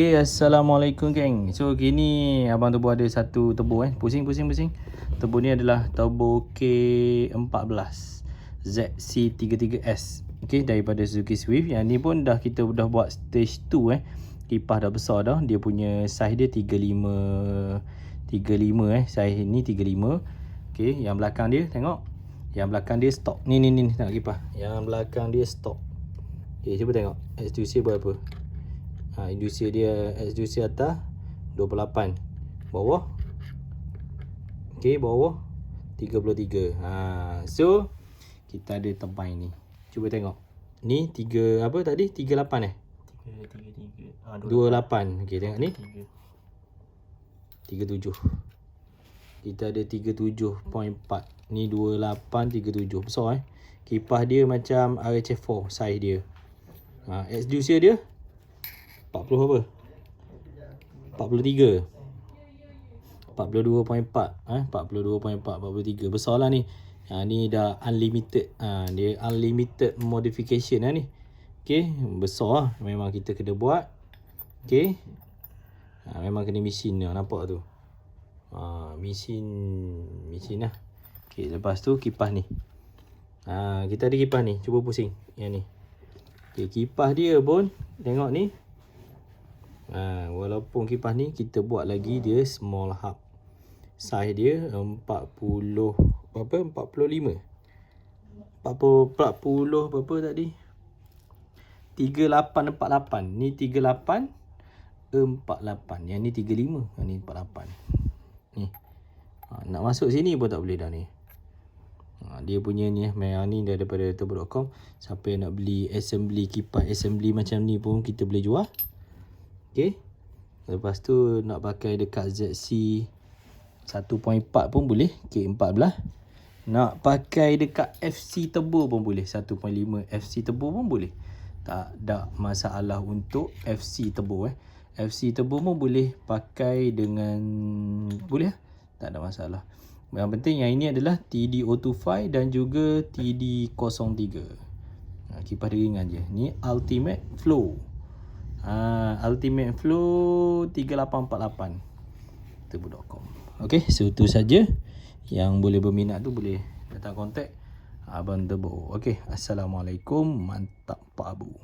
Okay, Assalamualaikum geng. So kini abang turbo ada satu turbo eh. Pusing pusing pusing. Turbo ni adalah turbo K14 ZC33S. Okay, daripada Suzuki Swift. Yang ni pun dah kita dah buat stage 2 eh. Kipas dah besar dah. Dia punya size dia 35 35 eh. Size ni 35. Okay, yang belakang dia tengok. Yang belakang dia stok. Ni ni ni tengok kipas. Yang belakang dia stok. Okay, cuba tengok. Extrusi berapa? Ha, indusi dia extrusi atas 28 bawah? Ok bawah 33 ha, so kita ada tempat ini. Cuba tengok. Ni 3 apa tadi? 38 eh? 3 3 3 ah 28 ok tengok ni. 37 kita ada 37.4 ni 28 37 besar eh? Kipas dia macam RHF4 size dia. Ha, extrusi dia 40 apa? 43 42.4 eh 42.4 43 besar lah ni. Ha, ni dah unlimited. Ha, dia unlimited modification lah ni. Ok besar lah memang kita kena buat. Ok. Ha, memang kena mesin lah nampak tu. Ha, mesin mesin lah. Ok lepas tu kipas ni. Ha, kita ada kipas ni. Cuba pusing. Yang ni. Ok kipas dia pun tengok ni Ha, walaupun kipas ni kita buat lagi dia small hub. Size dia 40 apa 45. 40 40 berapa tadi? 3848. Ni 38 48. Yang ni 35. Yang ni 48. Ni. Ha, nak masuk sini pun tak boleh dah ni. Ha, dia punya ni merah ni daripada turbo.com. Siapa yang nak beli assembly kipas assembly macam ni pun kita boleh jual. Okay. Lepas tu nak pakai dekat ZC 1.4 pun boleh. K14. Nak pakai dekat FC turbo pun boleh. 1.5 FC turbo pun boleh. Tak ada masalah untuk FC turbo eh. FC turbo pun boleh pakai dengan boleh lah. Tak ada masalah. Yang penting yang ini adalah TD025 dan juga TD03. Ha, kipas ringan je. Ni Ultimate Flow. Uh, Ultimate Flow 3848 Turbo.com Okay, so itu saja. Yang boleh berminat tu boleh datang kontak Abang Turbo Okay, Assalamualaikum Mantap Pak Abu